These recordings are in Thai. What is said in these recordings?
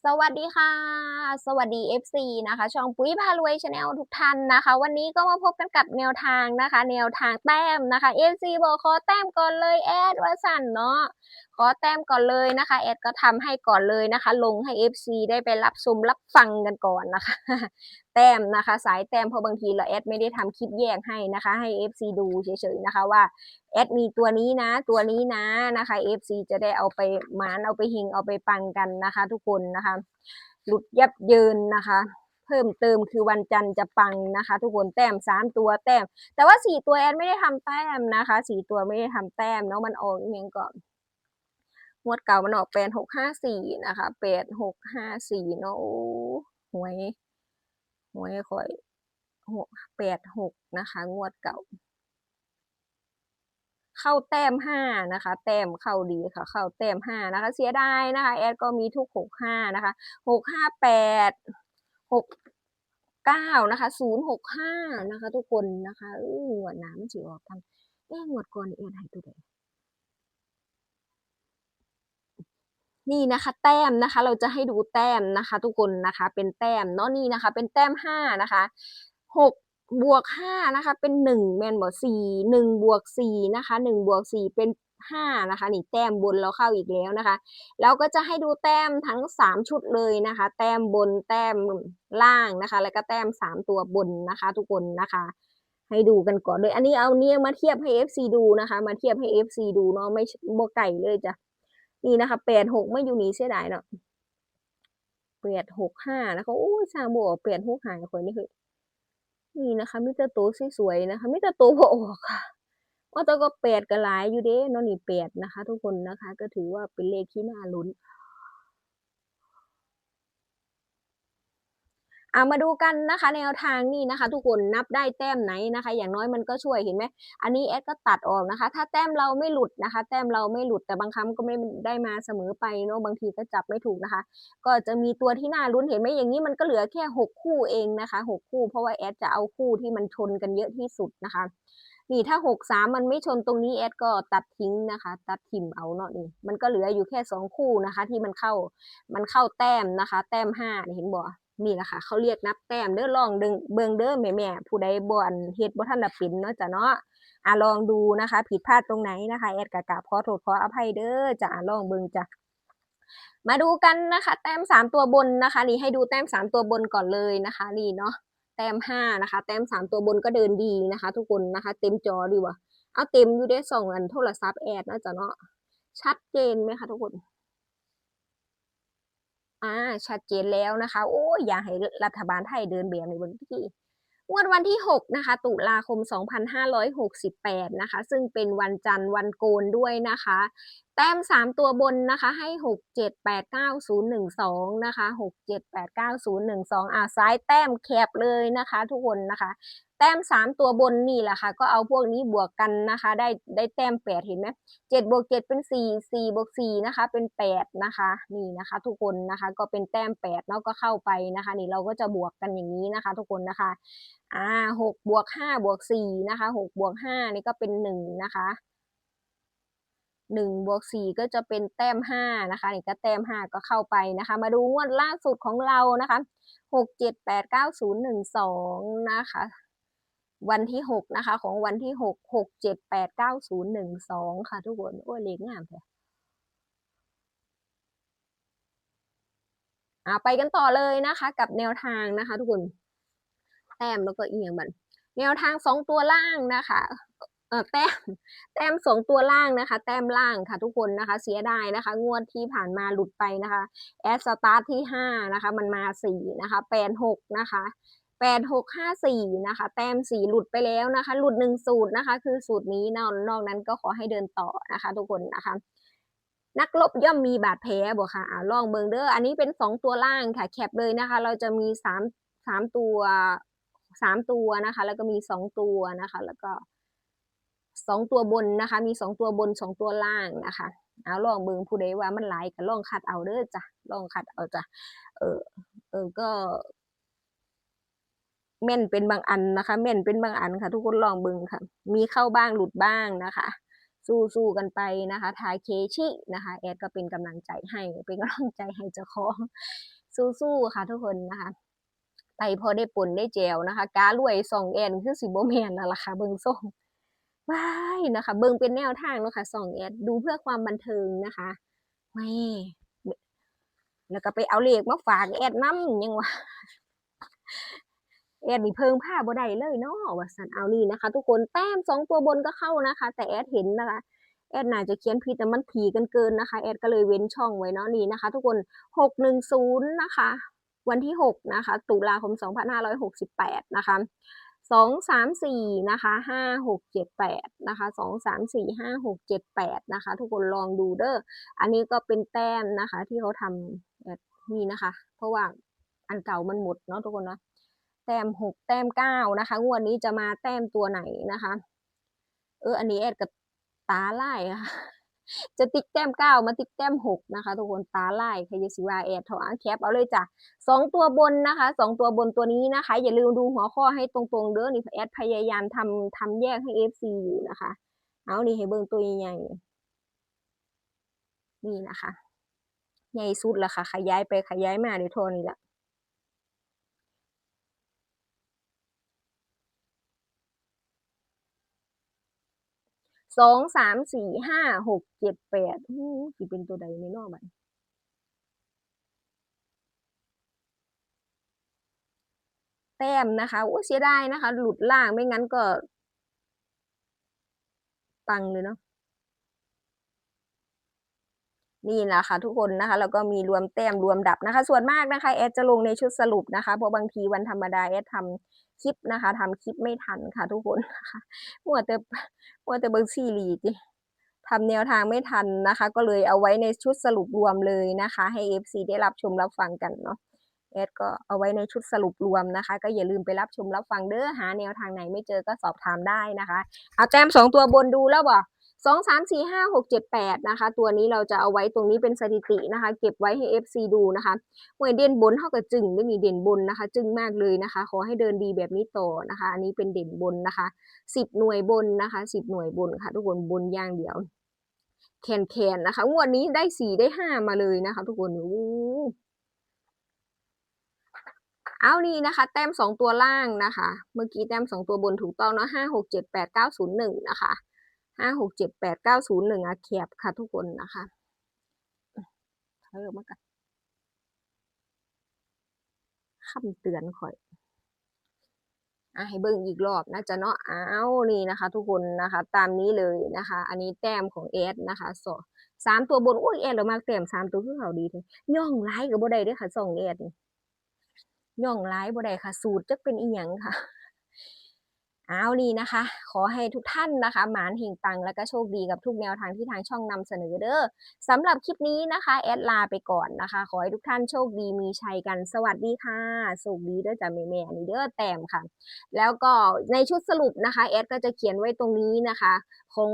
สวัสดีค่ะ สวัสดี FC นะคะ ช่องปุ๋ยพารวยชาแนลทุกท่านนะคะ วันนี้ก็มาพบกันกับแนวทางนะคะ แนวทางแต้มนะคะ FC บอกขอแต้มก่อนเลยแอดว่าสั่นเนาะขอแต้มก่อนเลยนะคะ แอดก็ทำให้ก่อนเลยนะคะ ลงให้ FC ได้ไปรับชมรับฟังกันก่อนนะคะ แต้มนะคะ สายแต้มเพราะบางทีเราแอดไม่ได้ทำคลิปแยกให้นะคะ ให้ FC ดูเฉยๆนะคะว่าแอดมีตัวนี้นะ ตัวนี้นะนะคะ FC จะได้เอาไปหมานเอาไปหิงเอาไปปังกันนะคะ ทุกคนนะคะ หลุดยับเยินนะคะเพิ่มเติมคือวันจันทร์จะปังนะคะ ทุกคนแต้มสามตัวแต้ม แต่ว่าสี่ตัวแอดไม่ได้ทำแต้มนะคะสี่ตัวไม่ได้ทำแต้มเนาะมันออกอยังก่อน งวดเก่ามันออกแปดหกห้าสี่นะคะแปดหกห้าสี่เนาะหวยหวยคอยหกแปดหกนะคะ งวดเก่า เข้าแต้มห้านะคะ แต้มเข้าดีค่ะ เข้าแต้มห้านะคะ เสียดายนะคะ แอดก็มีทุกหกห้านะคะหกห้าแปดหกเก้านะคะศูนย์หกห้านะคะ ทุกคนนะคะเออหวดน้ำสิออกทำเอ๊ะหวดก่อนแอดให้ตัวใดนี่ นี่นะคะ แต้มนะคะ เราจะให้ดูแต้มนะคะ ทุกคนนะคะ เป็นแต้มเนาะนี่นะคะ เป็นแต้มห้านะคะหกบวกห้านะคะ เป็นหนึ่งแมนบอสี่หนึ่งบวกสี่นะคะหนึ่งบวกสี่เป็นห้านะคะนี่แต้มบนเราเข้าอีกแล้วนะคะแล้วก็จะให้ดูแต้มทั้งสามชุดเลยนะคะ แต้มบนแต้มล่างนะคะ แล้วก็แต้มสามตัวบนนะคะ ทุกคนนะคะให้ดูกันก่อนเลย อันนี้เอาเนี่ยมาเทียบให้ FC ดูนะคะ มาเทียบให้ FC ดูเนาะไม่โบไก่เลยจ้ะ นี่นะคะแปดหกไม่อยู่นี้เสียดายเนาะแปดหกห้านะคะโอ้ยสร้างบวกแปดหกหายคนนี่คือนี่นะคะมิเตอรโตสวยๆนะคะมิเตอรโตบ่ออกค่ะว่าตัวก็แปดก็หลายอยู่เด้เนาะนี่แปดนะคะ ทุกคนนะคะ ก็ถือว่าเป็นเลขที่น่าลุ้น เอามาดูกันนะคะ แนวทางนี่นะคะ ทุกคนนับได้แต้มไหนนะคะ อย่างน้อยมันก็ช่วยเห็นไหมอันนี้แอดก็ตัดออกนะคะ ถ้าแต้มเราไม่หลุดนะคะ แต้มเราไม่หลุดแต่บางครั้งก็ไม่ได้มาเสมอไปเนาะบางทีก็จับไม่ถูกนะคะ ก็จะมีตัวที่น่าลุ้นเห็นไหมอย่างนี้มันก็เหลือแค่หกคู่เองนะคะหกคู่ เพราะว่าแอดจะเอาคู่ที่มันชนกันเยอะที่สุดนะคะนี่ถ้าหกสามมันไม่ชนตรงนี้แอดก็ตัดทิ้งนะคะ ตัดทิมเอาเนาะนี่มันก็เหลืออยู่แค่สองคู่นะคะ ที่มันเข้ามันเข้าแต้มนะคะ แต้มห้าเห็นบ่นี่แหละค่ะ เขาเรียกนับแต้มเด้อลองดึงเบิงเด้อแม่แม่ผู้ใดบ่อนเฮ็ดบ่ทันได้เป็นเนาะจ้ะเนาะอะลองดูนะคะ ผิดพลาดตรงไหนนะคะ แอดกะกราบขอโทษขออภัยเด้อจ้ะอะลองเบิงจ้ะมาดูกันนะคะ แต้มสามตัวบนนะคะ นี่ให้ดูแต้มสามตัวบนก่อนเลยนะคะนี่เนาะแต้มห้านะคะ แต้มสามตัวบนก็เดินดีนะคะ ทุกคนนะคะ เต็มจอดีวะเอาเต็มอยู่ได้สองอันโทรศัพท์แอดนะจ๊ะเนาะชัดเจนไหมคะทุกคน อ่าชัดเจนแล้วนะคะ โอ้ยอย่าให้รัฐบาลไทยเดินแบบในวันที่งวดวันที่ 6 นะคะ ตุลาคม 2568 นะคะ ซึ่งเป็นวันจันทร์วันโกนด้วยนะคะแต้ม3ตัวบนนะคะ ให้6 7 8 9 0 1 2นย์หนึ่งสองนะคะ6 7 8 9 0 1 2อ่าซ้ายแต้มแคบเลยนะคะ ทุกคนนะคะ แต้ม3ตัวบนนี่แหละค่ะ ก็เอาพวกนี้บวกกันนะคะ ได้ได้แต้ม8เห็นไหมเจ็ดบวกเจ็ดเป็นสี่สี่บวกสี่นะคะ เป็นแปดนะคะ นี่นะคะ ทุกคนนะคะ ก็เป็นแต้มแปดเนาะก็เข้าไปนะคะ นี่เราก็จะบวกกันอย่างนี้นะคะ ทุกคนนะคะ อ่าหกบวกห้าบวกสี่นะคะหกบวกห้านี่ก็เป็นหนึ่งนะคะ หนึ่งบวกสี่ก็จะเป็นแต้มห้านะคะนี่ก็แต้มห้าก็เข้าไปนะคะ มาดูงวดล่าสุดของเรานะคะหกเจ็ดแปดเก้าศูนย์หนึ่งสองนะคะ วันที่หกนะคะของวันที่หกหกเจ็ดแปดเก้าศูนย์หนึ่งสองค่ะทุกคนโอ้เลขงามแท้อ่าไปกันต่อเลยนะคะ กับแนวทางนะคะ ทุกคน แต้มแล้วก็เอียงบันแนวทางสองตัวล่างนะคะ แต้มแต้มสองตัวล่างนะคะ แต้มล่างค่ะทุกคนนะคะ เสียดายนะคะ งวดที่ผ่านมาหลุดไปนะคะแอสตาร์ทที่ห้านะคะ มันมาสี่นะคะแปดหกนะคะแปดหกห้าสี่นะคะ แต้มสี่หลุดไปแล้วนะคะ หลุดหนึ่งสูตรนะคะ คือสูตรนี้นอกนอกนั้นก็ขอให้เดินต่อนะคะ ทุกคนนะคะนักลบย่อมมีบาดแผลบอกค่ะอลองเบิงเด้ออันนี้เป็นสองตัวล่างค่ะ แคปเลยนะคะ เราจะมีสามสามตัวสามตัวนะคะ แล้วก็มีสองตัวนะคะ แล้วก็ สองตัวบนนะคะ มีสองตัวบนสองตัวล่างนะคะเอาลองเบิงผู้ใดว่ามันหลายก็ลองคัดเอาเด้อจ้ะลองคัดเอาจ้ะเออเออก็แม่นเป็นบางอันนะคะแม่นเป็นบางอันค่ะ ทุกคนลองเบิงค่ะ มีเข้าบ้างหลุดบ้างนะคะ สู้ๆกันไปนะคะทาเคชินะคะ แอดก็เป็นกำลังใจให้เป็นกำลังใจให้เจ้าของสู้ๆค่ะ ทุกคนนะคะไปพอได้ปนได้แจวนะคะ การวยสองแอนคือสิบ่แมนแล้วล่ะค่ะเบิ่งส่ง ว้ายนะคะ เบิ่งเป็นแนวทางเนาะค่ะสองแอดดูเพื่อความบันเทิงนะคะไม่แล้วก็ไปเอาเลขมาฝากแอดน้ำยังวะแอดนี่เพิงผ้าบ่ได้เลยเนาะว่าสันเอานี่นะคะ ทุกคนแต้มสองตัวบนก็เข้านะคะ แต่แอดเห็นนะคะ แอดน่าจะเขียนผิดแต่มันถี่กันเกินนะคะ แอดก็เลยเว้นช่องไว้เนาะนี่นะคะ ทุกคนหกหนึ่งศูนย์นะคะ วันที่หกนะคะ ตุลาคมสองพันห้าร้อยหกสิบแปดนะคะ สองสามสี่นะคะห้าหกเจ็ดแปดนะคะสองสามสี่ห้าหกเจ็ดแปดนะคะ ทุกคนลองดูเด้ออันนี้ก็เป็นแต้มนะคะ ที่เขาทำแบบนี้นะคะ เพราะว่าอันเก่ามันหมดเนาะทุกคนนะแต้มหกแต้มเก้านะคะงวดนี้จะมาแต้มตัวไหนนะคะ เอออันนี้แอดกับตาไล่ค่ะ จะติ๊กแต้มเก้ามาติ๊กแต้มหกนะคะ ทุกคนตาไล่ใครจะสิว่าแอดถอะแคปเอาเลยจ้ะสองตัวบนนะคะสองตัวบนตัวนี้นะคะ อย่าลืมดูหัวข้อให้ตรงๆเด้อนี่แอดพยายามทำทำแยกให้ FC อยู่นะคะ เอานี่ให้เบิ่งตัวใหญ่ๆนี่นะคะ ใหญ่สุดละค่ะ ขยายไปขยายมาเดี๋ยวโทนี่ละ สองสามสี่ห้าหกเจ็ดแปดอู้สิเป็นตัวใดในนอกบัดแต้มนะคะโอ้เสียดายนะคะ หลุดล่างไม่งั้นก็ ปังเลยเนาะนี่แหละค่ะทุกคนนะคะแล้วก็มีรวมแต้มรวมดับนะคะ ส่วนมากนะคะแอดจะลงในชุดสรุปนะคะเพราะบางทีวันธรรมดาแอดทำ คลิปนะคะทำคลิปไม่ทันค่ะ ทุกคนนะคะมัวแต่มัวแต่เบิร์ซีรีส์จิทำแนวทางไม่ทันนะคะ ก็เลยเอาไว้ในชุดสรุปรวมเลยนะคะ ให้ FC ได้รับชมรับฟังกันเนาะแอดก็เอาไว้ในชุดสรุปรวมนะคะ ก็อย่าลืมไปรับชมรับฟังเด้อหาแนวทางไหนไม่เจอก็สอบถามได้นะคะ เอาแต้มสองตัวบนดูแล้วบ่ สองสามสี่ห้าหกเจ็ดแปดนะคะ ตัวนี้เราจะเอาไว้ตรงนี้เป็นสถิตินะคะ เก็บไว้ให้ FC ดูนะคะหวยเด่นบนเท่ากับจึงไม่มีเด่นบนนะคะ จึงมากเลยนะคะ ขอให้เดินดีแบบนี้ต่อนะคะ อันนี้เป็นเด่นบนนะคะสิบหน่วยบนนะคะสิบหน่วยบนค่ะ ทุกคนบนอย่างเดียว แคนแคนนะคะงวดนี้ได้สี่ได้ห้ามาเลยนะคะ ทุกคนอู้เอานี่นะคะ แต้มสองตัวล่างนะคะ เมื่อกี้แต้มสองตัวบนถูกต้องเนาะห้าหกเจ็ดแปดเก้าศูนย์หนึ่งนะคะ ห้าหกเจ็ดแปดเก้าศูนย์หนึ่งอะแคบค่ะทุกคนนะคะถอยอมากันคำเตือนข่อยอะให้เบิ่งอีกรอบนะจ๊ะเนาะอ้าวนี่นะคะ ทุกคนนะคะ ตามนี้เลยนะคะ อันนี้แต้มของแอดนะคะสอสามตัวบนอุ้ยแอดเรามากแต้มสามตัวคือเขาดีเลยย่องไล่กับบ่ได้ด้วยค่ะสองแอดนี่ย่องไล่บ่ได้ค่ะ สูตรจะเป็นอีหยังค่ะ เอานี่นะคะ ขอให้ทุกท่านนะคะหมานเฮงปังแล้วก็โชคดีกับทุกแนวทางที่ทางช่องนำเสนอเด้อสำหรับคลิปนี้นะคะแอดลาไปก่อนนะคะ ขอให้ทุกท่านโชคดีมีชัยกันสวัสดีค่ะโชคดีเด้อจ้ะแม่แม่ๆนี่เด้อแต้มค่ะ แล้วก็ในชุดสรุปนะคะแอดก็จะเขียนไว้ตรงนี้นะคะ ของ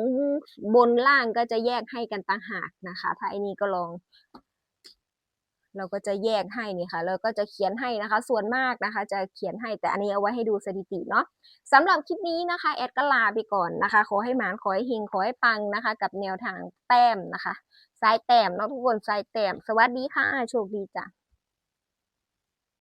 บนล่างก็จะแยกให้กันต่างหากนะคะ ถ้าไอ้นี่ก็ลอง เราก็จะแยกให้นี่ค่ะแล้วก็จะเขียนให้นะคะ ส่วนมากนะคะ จะเขียนให้แต่อันนี้เอาไว้ให้ดูสถิติเนาะสำหรับคลิปนี้นะคะ แอดก็ลาไปก่อนนะคะ ขอให้หมานขอให้เฮงขอให้ปังนะคะ กับแนวทางแต้มนะคะสายแต้มเนาะทุกคนสายแต้ม สวัสดีค่ะ โชคดีจ้ะ